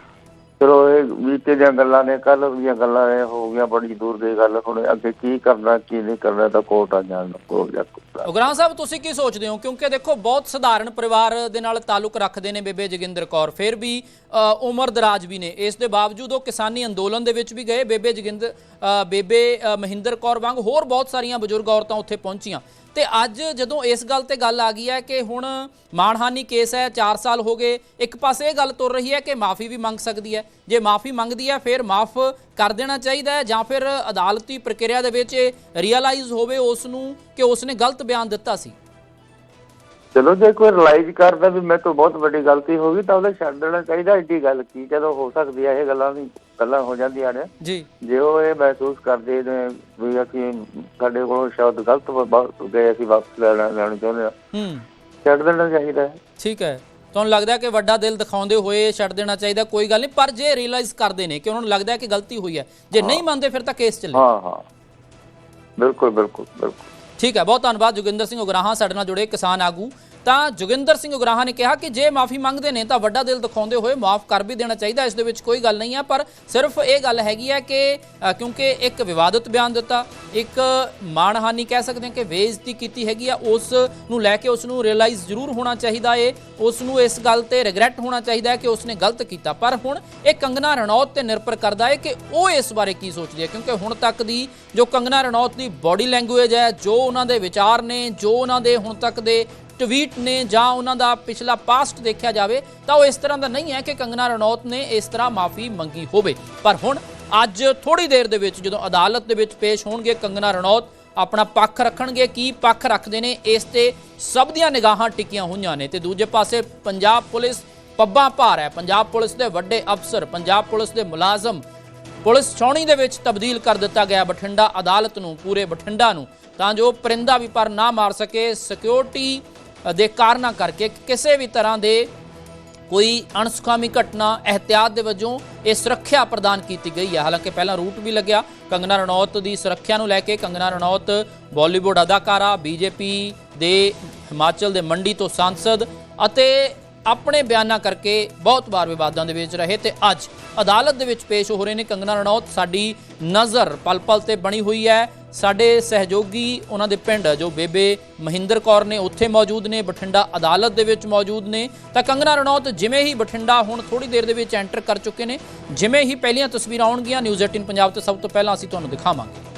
Speaker 4: ਚਲੋ ਇਹ ਬੀਤੇ ਦੀਆਂ ਗੱਲਾਂ ਨੇ ਕੱਲ ਦੀਆਂ ਗੱਲਾਂ ਨੇ, ਹੋ ਗਈਆਂ ਬੜੀ ਦੂਰ ਦੀ ਗੱਲ। ਹੁਣ ਅੱਗੇ ਕੀ ਕਰਨਾ, ਕੀ ਨਹੀਂ ਕਰਨਾ ਤਾਂ ਕੋਰਟ ਆ ਜਾਣ ਕੋਲ ਜਾ ਕੇ।
Speaker 1: ਉਗਰਾਹਾਂ ਸਾਹਿਬ, ਤੁਸੀਂ ਕੀ ਸੋਚਦੇ ਹੋ? ਕਿਉਂਕਿ ਦੇਖੋ, ਬਹੁਤ ਸਧਾਰਨ ਪਰਿਵਾਰ ਦੇ ਨਾਲ ਤਾਲੁਕ ਰੱਖਦੇ ਨੇ ਬੇਬੇ ਜੋਗਿੰਦਰ ਕੌਰ। ਫਿਰ ਵੀ ਉਮਰ ਦਰਾਜ ਵੀ ਨੇ। ਇਸ ਦੇ ਬਾਵਜੂਦ ਉਹ ਕਿਸਾਨੀ ਅੰਦੋਲਨ ਦੇ ਵਿੱਚ ਵੀ ਗਏ। ਬੇਬੇ ਜੋਗਿੰਦਰ ਬੇਬੇ ਮਹਿੰਦਰ ਕੌਰ ਵਾਂਗ ਹੋਰ ਬਹੁਤ ਸਾਰੀਆਂ ਬਜ਼ੁਰਗ ਔਰਤਾਂ ਉੱਥੇ ਪਹੁੰਚੀਆਂ। ਤੇ ਅੱਜ ਜਦੋਂ ਇਸ ਗੱਲ ਤੇ ਗੱਲ ਆ ਗਈ ਹੈ ਕਿ ਹੁਣ ਮਾਣਹਾਨੀ ਕੇਸ ਹੈ 4 ਸਾਲ ਹੋ ਗਏ। ਇੱਕ ਪਾਸੇ ਇਹ ਗੱਲ ਤੁਰ ਰਹੀ ਹੈ ਕਿ ਮਾਫੀ ਵੀ ਮੰਗ ਸਕਦੀ ਹੈ। ਜੇ ਮਾਫੀ ਮੰਗਦੀ ਹੈ, ਫਿਰ ਮਾਫ ਕਰ ਦੇਣਾ ਚਾਹੀਦਾ ਹੈ ਜਾਂ ਫਿਰ ਅਦਾਲਤੀ ਪ੍ਰਕਿਰਿਆ ਦੇ ਵਿੱਚ ਰੀਅਲਾਈਜ਼ ਹੋਵੇ ਉਸ ਨੂੰ ਕਿ ਉਸ ਨੇ ਗਲਤ ਬਿਆਨ ਦਿੱਤਾ ਸੀ?
Speaker 4: ਚਲੋ ਜੇ ਕੋਈ ਰਿਲਾਈਜ਼ ਕਰਦਾ ਵੀ ਮੇਰੇ ਤੋਂ ਬਹੁਤ ਵੱਡੀ ਗਲਤੀ ਹੋ ਗਈ ਤਾਂ ਉਹਦਾ ਛੱਡ ਦੇਣਾ ਚਾਹੀਦਾ ਏਡੀ ਗੱਲ ਕੀ? ਜਦੋਂ ਹੋ ਸਕਦੀ ਹੈ ਇਹ ਗੱਲਾਂ ਨਹੀਂ ਪਹਿਲਾਂ ਹੋ ਜਾਂਦੀਆਂ ਨੇ।
Speaker 1: ਜੀ।
Speaker 4: ਜੇ ਉਹ ਇਹ ਮਹਿਸੂਸ ਕਰਦੇ ਨੇ ਵੀ ਅਸੀਂ ਸਾਡੇ ਕੋਲੋਂ ਸ਼ਬਦ ਗਲਤ ਵ- ਵਾ- ਗਏ ਅਸੀਂ ਵਾਪਸ ਲੈਣਾ ਲੈਣਾ ਚਾਹੁੰਦੇ ਹਾਂ।
Speaker 1: ਹੂੰ।
Speaker 4: ਛੱਡ ਦੇਣਾ ਚਾਹੀਦਾ ਹੈ।
Speaker 1: ਠੀਕ ਹੈ। ਤੁਹਾਨੂੰ ਲੱਗਦਾ ਕਿ ਵੱਡਾ ਦਿਲ ਦਿਖਾਉਂਦੇ ਹੋਏ ਛੱਡ ਦੇਣਾ ਚਾਹੀਦਾ ਕੋਈ ਗੱਲ ਨਹੀਂ ਪਰ ਜੇ ਰਿਅਲਾਈਜ਼ ਕਰਦੇ ਨੇ ਕਿ ਉਹਨਾਂ ਨੂੰ ਲੱਗਦਾ ਕਿ ਗਲਤੀ ਹੋਈ ਹੈ ਜੇ ਨਹੀਂ ਮੰਨਦੇ ਫਿਰ ਤਾਂ ਕੇਸ ਚੱਲੇ।
Speaker 4: ਹਾਂ ਹਾਂ। ਬਿਲਕੁਲ ਬਿਲਕੁਲ ਬਿਲਕੁਲ।
Speaker 1: ਠੀਕ ਹੈ ਬਹੁਤ ਧੰਨਵਾਦ ਜੋਗਿੰਦਰ ਸਿੰਘ ਉਗਰਾਹਾਂ ਸਾਡੇ ਨਾਲ ਜੁੜੇ ਕਿਸਾਨ ਆਗੂ। ਤਾਂ ਜੋਗਿੰਦਰ ਸਿੰਘ ਉਗਰਾਹਾ ਨੇ ਕਿਹਾ ਕਿ ਜੇ ਮਾਫੀ ਮੰਗਦੇ ਨੇ ਤਾਂ ਵੱਡਾ ਦਿਲ ਦਿਖਾਉਂਦੇ ਹੋਏ ਮਾਫ ਕਰ ਵੀ ਦੇਣਾ ਚਾਹੀਦਾ, ਇਸ ਦੇ ਵਿੱਚ ਕੋਈ ਗੱਲ ਨਹੀਂ ਹੈ ਪਰ ਸਿਰਫ ਇਹ ਗੱਲ ਹੈਗੀ ਹੈ ਕਿ ਕਿਉਂਕਿ ਇੱਕ ਵਿਵਾਦਤ ਬਿਆਨ ਦਿੱਤਾ, ਇੱਕ ਮਾਣਹਾਨੀ ਕਹਿ ਸਕਦੇ ਹਾਂ ਕਿ ਬੇਇੱਜ਼ਤੀ ਕੀਤੀ ਹੈਗੀ ਆ, ਉਸ ਨੂੰ ਲੈ ਕੇ ਉਸ ਨੂੰ ਰਿਅਲਾਈਜ਼ ਜ਼ਰੂਰ ਹੋਣਾ ਚਾਹੀਦਾ ਏ, ਉਸ ਨੂੰ ਇਸ ਗੱਲ ਤੇ ਰਿਗਰੈਟ ਹੋਣਾ ਚਾਹੀਦਾ ਹੈ ਕਿ ਉਸਨੇ ਗਲਤ ਕੀਤਾ। ਪਰ ਹੁਣ ਇਹ ਕੰਗਨਾ ਰਣੌਤ ਤੇ ਨਿਰਭਰ ਕਰਦਾ ਹੈ ਕਿ ਉਹ ਇਸ ਬਾਰੇ ਕੀ ਸੋਚਦੀ ਹੈ, ਕਿਉਂਕਿ ਹੁਣ ਤੱਕ ਦੀ ਜੋ ਕੰਗਨਾ ਰਣੌਤ ਦੀ ਬਾਡੀ ਲੈਂਗੁਏਜ ਹੈ, ਜੋ ਉਹਨਾਂ ਦੇ ਵਿਚਾਰ ਨੇ, ਜੋ ਉਹਨਾਂ ਦੇ ਹੁਣ ਤੱਕ ਦੇ ਟਵੀਟ ਨੇ ਜਾਂ ਉਹਨਾਂ ਦਾ ਪਿਛਲਾ ਪਾਸਟ ਦੇਖਿਆ ਜਾਵੇ ਤਾਂ ਉਹ ਇਸ ਤਰ੍ਹਾਂ ਦਾ ਨਹੀਂ ਹੈ ਕਿ ਕੰਗਨਾ ਰਣੌਤ ਨੇ ਇਸ ਤਰ੍ਹਾਂ ਮਾਫੀ ਮੰਗੀ ਹੋਵੇ। ਪਰ ਹੁਣ ਅੱਜ ਥੋੜੀ ਦੇਰ ਦੇ ਵਿੱਚ ਜਦੋਂ ਅਦਾਲਤ ਦੇ ਵਿੱਚ ਪੇਸ਼ ਹੋਣਗੇ ਕੰਗਨਾ ਰਣੌਤ, ਆਪਣਾ ਪੱਖ ਰੱਖਣਗੇ, ਕੀ ਪੱਖ ਰੱਖਦੇ ਨੇ, ਇਸ ਤੇ ਸਭ ਦੀਆਂ ਨਿਗਾਹਾਂ ਟਿਕੀਆਂ ਹੋਈਆਂ ਨੇ। ਤੇ ਦੂਜੇ ਪਾਸੇ ਪੰਜਾਬ ਪੁਲਿਸ ਪੱਬਾਂ ਭਾਰ ਹੈ। ਪੰਜਾਬ ਪੁਲਿਸ ਦੇ ਵੱਡੇ ਅਫਸਰ, ਪੰਜਾਬ ਪੁਲਿਸ ਦੇ ਮੁਲਾਜ਼ਮ, ਪੁਲਿਸ ਛਾਉਣੀ ਦੇ ਵਿੱਚ ਤਬਦੀਲ ਕਰ ਦਿੱਤਾ ਗਿਆ ਬਠਿੰਡਾ ਅਦਾਲਤ ਨੂੰ, ਪੂਰੇ ਬਠਿੰਡਾ ਨੂੰ। ਤਾਂ ਜੋ ਪਰਿੰਦਾ ਵੀ ਪਰ ਨਾ ਮਾਰ ਸਕੇ ਸਿਕਿਉਰਿਟੀ ਦੇ ਕਾਰਨਾਂ ਕਰਕੇ ਕਿਸੇ ਵੀ ਤਰ੍ਹਾਂ ਦੇ ਕੋਈ ਅਣਸੁਖਾਮੀ ਘਟਨਾ ਅਹਤਿਆਤ ਦੇ ਵਜੋਂ ਇਹ ਸੁਰੱਖਿਆ ਪ੍ਰਦਾਨ ਕੀਤੀ ਗਈ ਹੈ। ਹਾਲਾਂਕਿ ਪਹਿਲਾਂ ਰੂਟ ਵੀ ਲੱਗਿਆ। ਕੰਗਨਾ ਰਣੌਤ ਦੀ ਸੁਰੱਖਿਆ ਨੂੰ ਲੈ ਕੇ ਕੰਗਨਾ ਰਣੌਤ ਬਾਲੀਵੁੱਡ ਅਦਾਕਾਰਾ, ਬੀਜੇਪੀ ਦੇ ਹਿਮਾਚਲ ਦੇ ਮੰਡੀ ਤੋਂ ਸਾਂਸਦ ਅਤੇ ਆਪਣੇ ਬਿਆਨਾਂ ਕਰਕੇ ਬਹੁਤ ਵਾਰ ਵਿਵਾਦਾਂ ਦੇ ਵਿੱਚ ਰਹੇ ਤੇ ਅੱਜ ਅਦਾਲਤ ਦੇ ਵਿੱਚ ਪੇਸ਼ ਹੋ ਰਹੇ ਨੇ ਕੰਗਨਾ ਰਣੌਤ। ਸਾਡੀ ਨਜ਼ਰ ਪਲ-ਪਲ ਤੇ ਬਣੀ ਹੋਈ ਹੈ। ਸਾਡੇ ਸਹਿਯੋਗੀ ਉਹਨਾਂ ਦੇ ਪਿੰਡ ਜੋ ਬੇਬੇ ਮਹਿੰਦਰ ਕੌਰ ਨੇ ਉੱਥੇ ਮੌਜੂਦ ਨੇ, ਬਠਿੰਡਾ ਅਦਾਲਤ ਦੇ ਵਿੱਚ ਮੌਜੂਦ ਨੇ। ਤਾਂ ਕੰਗਨਾ ਰਣੌਤ, ਜਿਵੇਂ ਹੀ ਬਠਿੰਡਾ ਹੁਣ ਥੋੜੀ ਦੇਰ ਦੇ ਵਿੱਚ ਐਂਟਰ ਕਰ ਚੁੱਕੇ ਨੇ, ਜਿਵੇਂ ਹੀ ਪਹਿਲੀਆਂ ਤਸਵੀਰਾਂ ਆਉਣਗੀਆਂ ਨਿਊਜ਼ 18 ਪੰਜਾਬ ਤੇ ਸਭ ਤੋਂ ਪਹਿਲਾਂ ਅਸੀਂ ਤੁਹਾਨੂੰ ਦਿਖਾਵਾਂਗੇ।